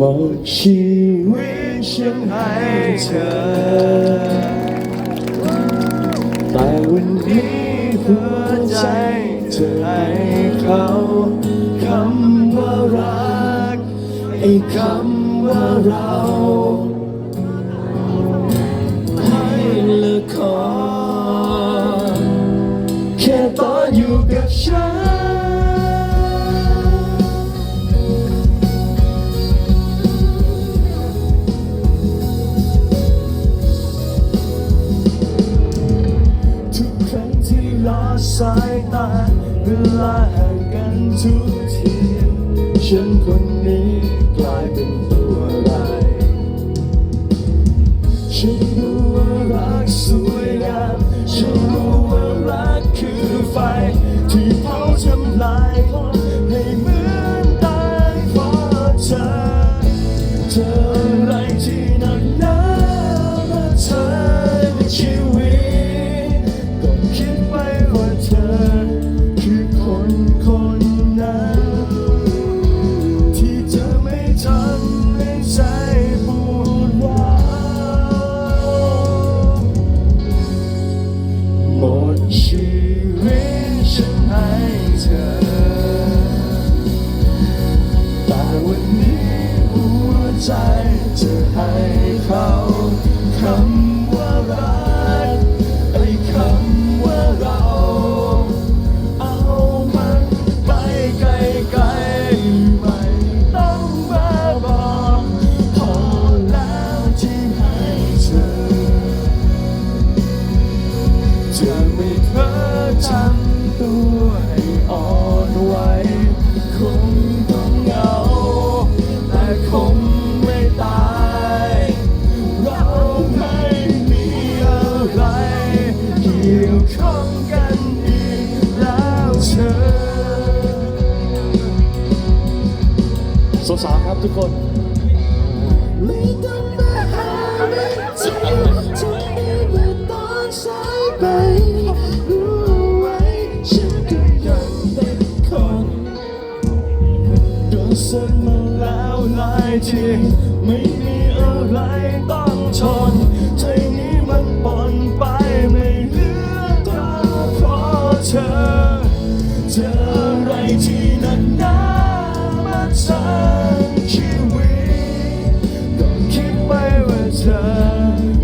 หมดชีวิตฉันให้เธอ แต่วันนี้หัวใจเธอให้เขาคำว่ารัก ไอ้คำว่าเราให้ละครแค่ตอนอยู่กับฉัน สายตาเวลาห่างกันทุกทีฉันคนนี้กลายเป็นตัวอะไรฉันรู้ว่ารักสวยงามฉันรู้ว่ารักคือไฟ ที่เผาทำลายคนให้เหมือนตายเพราะเธอเธอ ใจจะให้เขาคำว่ารักไอ้คำว่าเรา เอามันไปไกลๆไม่ต้องมาบอกพอแล้วที่ให้เธอจะไม่เพ้อทำ สาวๆครับทุกคนไม่ต้องมาหาไม่เจอจะมีอตอนสายไปรู้ไว้ฉันก็ยังเป็นคนโดนสักมาแล้วหลายทีไม่มีอะไรต้องทนใจนี้มันปนไปไม่เหลือตาเพราะเธอเจออะไรที่หนักหนา มาทั้งชีวิตก็คิดไปว่าเธอ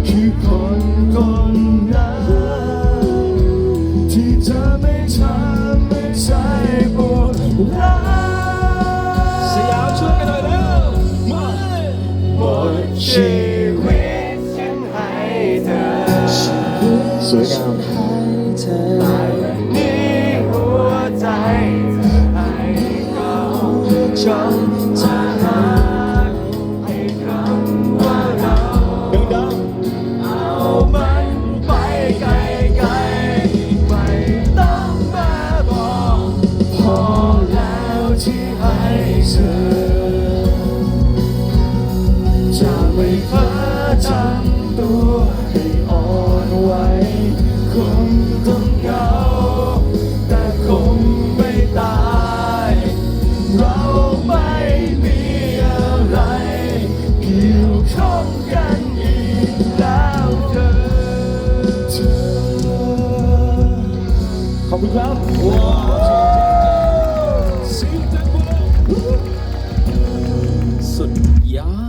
คือคนคนนั้นที่จะไม่ทำให้ใจปวดร้าสยามช่วยกันหน่อยเร็วมาหมดชี จนจะหาให้คำว่าเราดังๆเอามันไปไกลๆไม่ต้องมาบอกพอแล้วที่ให้เธอจะไม่เพ้อทำตัวให้ กี่ยวข้องกันอีกแล้วเธอเธอขอบคุณครับสิงห์เต็มบุรีสุดยอด